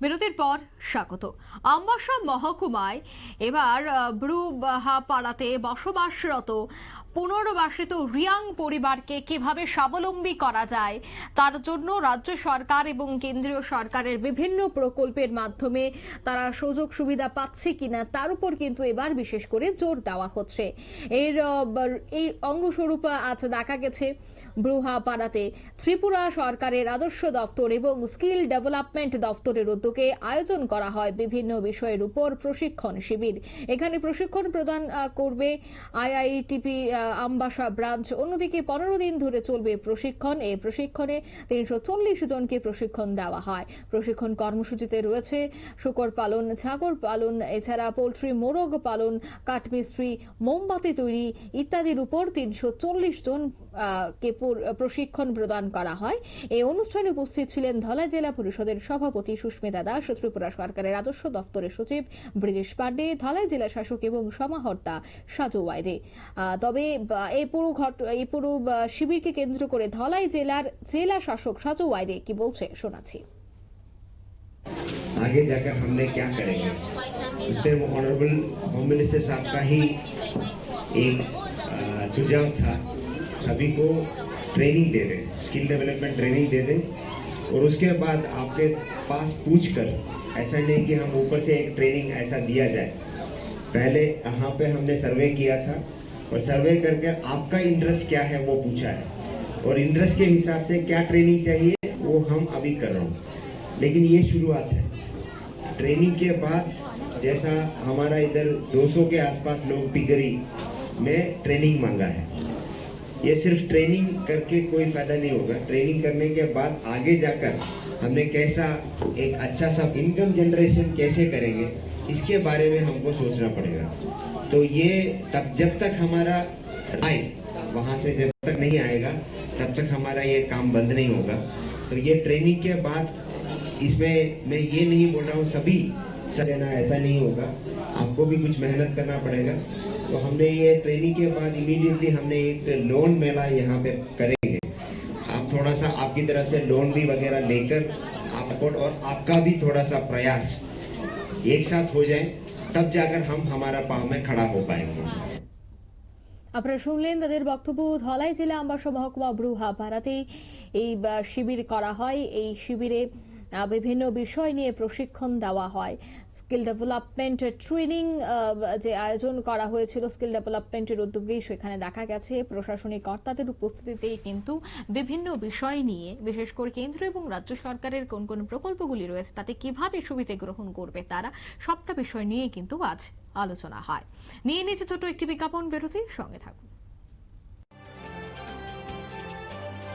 বিরতির পর স্বাগত। আমবাসা মহকুমায় এবার আহ, ব্রুহাপাড়াতে বসবাসরত পুনর্বাসিত রিয়াং পরিবারকে কীভাবে স্বাবলম্বী করা যায় তার জন্য রাজ্য সরকার এবং কেন্দ্রীয় সরকারের বিভিন্ন প্রকল্পের মাধ্যমে তারা সুযোগ সুবিধা পাচ্ছে কিনা তার উপর কিন্তু এবার বিশেষ করে জোর দেওয়া হচ্ছে। এর এই অঙ্গস্বরূপ আজ দেখা গেছে ব্রুহাপাড়াতে ত্রিপুরা সরকারের আদর্শ দপ্তর এবং স্কিল ডেভেলপমেন্ট দপ্তরের উদ্যোগে আয়োজন করা হয় বিভিন্ন বিষয়ের উপর প্রশিক্ষণ শিবির। এখানে প্রশিক্ষণ প্রদান করবে আইআইটিপি আমবাসা ব্রাঞ্চ। অন্যদিকে পনেরো দিন ধরে চলবে প্রশিক্ষণ। এই প্রশিক্ষণে তিনশো চল্লিশ জনকে প্রশিক্ষণ দেওয়া হয়। প্রশিক্ষণ কর্মসূচিতে রয়েছে শুকর পালন, ছাগল পালন, এছাড়া পোলট্রি, মোরগ পালন, কাঠমিস্ত্রি, মোমবাতি তৈরি ইত্যাদির উপর তিনশো চল্লিশ জন কে পুর- প্রশিক্ষণ প্রদান করা হয় এই অনুষ্ঠানে উপস্থিত ছিলেন ধলাই জেলা পরিষদের সভাপতি সুস্মিতা দাস ত্রিপুরা সরকারের রাজস্ব দপ্তরের সচিব ব্রিজেশ পান্ডে ধলাই জেলা শাসক এবং সমাহর্তা সাজু ওয়াইদে আহ, তবে বা, এই পুরো ঘট এই পুরো বা, শিবিরকে কেন্দ্র করে ধলাই জেলার জেলা শাসক সাজু ওয়াইদে কি বলছে শোনাচ্ছি आगे जाकर हमने क्या करेंगे उस टाइम ऑनरेबल होम मिनिस्टर साहब का ही एक अ, सुझाव था सभी को ट्रेनिंग दे दें स्किल डेवलपमेंट ट्रेनिंग दे दें, और उसके बाद आपके पास पूछ कर ऐसा नहीं कि हम ऊपर से एक ट्रेनिंग ऐसा दिया जाए। पहले यहाँ पे हमने सर्वे किया था, और सर्वे करके आपका इंटरेस्ट क्या है वो पूछा है। और इंटरेस्ट के हिसाब से क्या ट्रेनिंग चाहिए, वो हम अभी कर रहे हैं। लेकिन ये शुरुआत है। ट्रेनिंग के बाद जैसा हमारा इधर 200 के आसपास लोग पिगरी में ट्रेनिंग मांगा है। ये सिर्फ़ ट्रेनिंग करके कोई फ़ायदा नहीं होगा। ट्रेनिंग करने के बाद आगे जाकर हमने कैसा एक अच्छा सा इनकम जनरेशन कैसे करेंगे, इसके बारे में हमको सोचना पड़ेगा। तो ये तब जब तक हमारा आए, वहाँ से जब तक नहीं आएगा, तब तक हमारा ये काम बंद नहीं होगा। तो ये ट्रेनिंग के बाद इसमें मैं ये नहीं बोल रहा हूँ, सभी सब ऐसा नहीं होगा। आपको भी कुछ मेहनत करना पड़ेगा। तो हमने ये ट्रेनिंग के बाद इमीडिएटली हमने एक लोन मेला यहाँ पे करेंगे आप थोड़ा सा आपकी तरफ से लोन भी वगैरह लेकर आपको और आपका भी थोड़ा सा प्रयास एक साथ हो जाए तब जाकर हम हमारा पाँव में खड़ा हो पाएंगे আপনারা শুনলেন তাদের বক্তব্য ধলাই জেলা আমবাসা মহকুমা ব্রুহা পাড়াতেই এই আহ, শিবির করা হয় এই শিবিরে আহ, বিভিন্ন বিষয় নিয়ে প্রশিক্ষণ দেওয়া হয়। স্কিল ডেভেলপমেন্ট ট্রেনিং যে আয়োজন করা হয়েছিল স্কিল ডেভেলপমেন্টের উদ্যোগেই সেখানে দেখা গেছে। প্রশাসনিক কর্তাদের উপস্থিতিতেই কিন্তু বিভিন্ন বিষয় নিয়ে, বিশেষ করে কেন্দ্র এবং রাজ্য সরকারের কোন কোন প্রকল্পগুলি রয়েছে, তাতে কীভাবে সুবিধে গ্রহণ করবে তারা, সবটা বিষয় নিয়ে কিন্তু আজ আলোচনা হয়। নিয়ে নিচে ছোট একটি বিজ্ঞাপন, বিরতির সঙ্গে থাকুন।